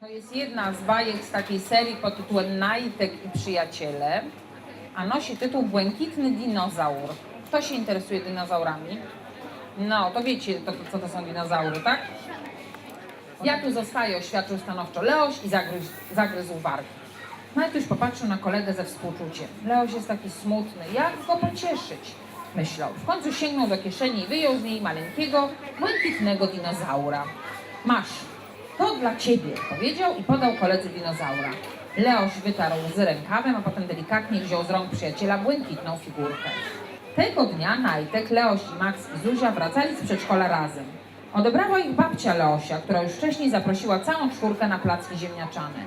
To jest jedna z bajek z takiej serii pod tytułem Najtek i przyjaciele, a nosi tytuł Błękitny dinozaur. Kto się interesuje dinozaurami? No, to wiecie, to, co to są dinozaury, tak? Ja tu zostaję, oświadczył stanowczo Leoś i zagryzł, zagryzł warg. Majtuś no popatrzył na kolegę ze współczuciem. Leoś jest taki smutny. Jak go pocieszyć? Myślał. W końcu sięgnął do kieszeni i wyjął z niej maleńkiego, błękitnego dinozaura. Masz, to dla ciebie, powiedział i podał koledze dinozaura. Leoś wytarł łzy rękawem, a potem delikatnie wziął z rąk przyjaciela błękitną figurkę. Tego dnia Najtek, Leoś i Max i Zuzia wracali z przedszkola razem. Odebrała ich babcia Leosia, która już wcześniej zaprosiła całą czwórkę na placki ziemniaczane.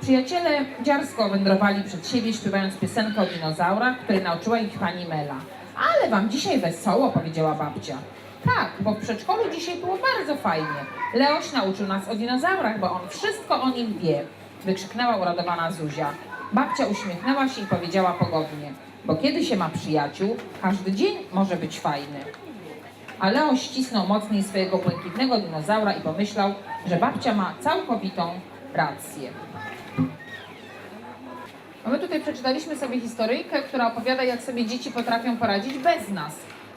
Przyjaciele dziarsko wędrowali przed siebie, śpiewając piosenkę o dinozaurach, której nauczyła ich pani Mela. Ale wam dzisiaj wesoło, powiedziała babcia. Tak, bo w przedszkolu dzisiaj było bardzo fajnie. Leoś nauczył nas o dinozaurach, bo on wszystko o nich wie, wykrzyknęła uradowana Zuzia. Babcia uśmiechnęła się i powiedziała pogodnie, bo kiedy się ma przyjaciół, każdy dzień może być fajny. A Leo ścisnął mocniej swojego błękitnego dinozaura i pomyślał, że babcia ma całkowitą rację. A my tutaj przeczytaliśmy sobie historyjkę, która opowiada, jak sobie dzieci potrafią poradzić bez nas.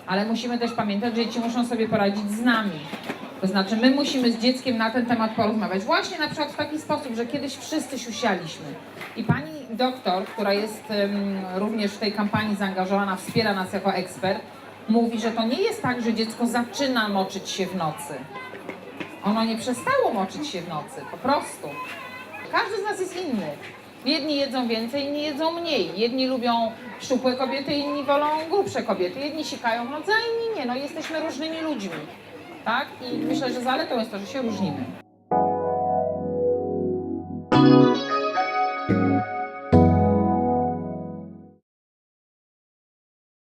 Ale musimy też pamiętać, że dzieci muszą sobie poradzić z nami. To znaczy, my musimy z dzieckiem na ten temat porozmawiać. Właśnie na przykład w taki sposób, że kiedyś wszyscy siusialiśmy. I pani doktor, która jest em, również w tej kampanii zaangażowana, wspiera nas jako ekspert, mówi, że to nie jest tak, że dziecko zaczyna moczyć się w nocy. Ono nie przestało moczyć się w nocy, po prostu. Każdy z nas jest inny. Jedni jedzą więcej, inni jedzą mniej. Jedni lubią szczupłe kobiety, inni wolą grubsze kobiety. Jedni sikają w nocy, inni nie. No jesteśmy różnymi ludźmi. Tak? I myślę, że zaletą jest to, że się różnimy.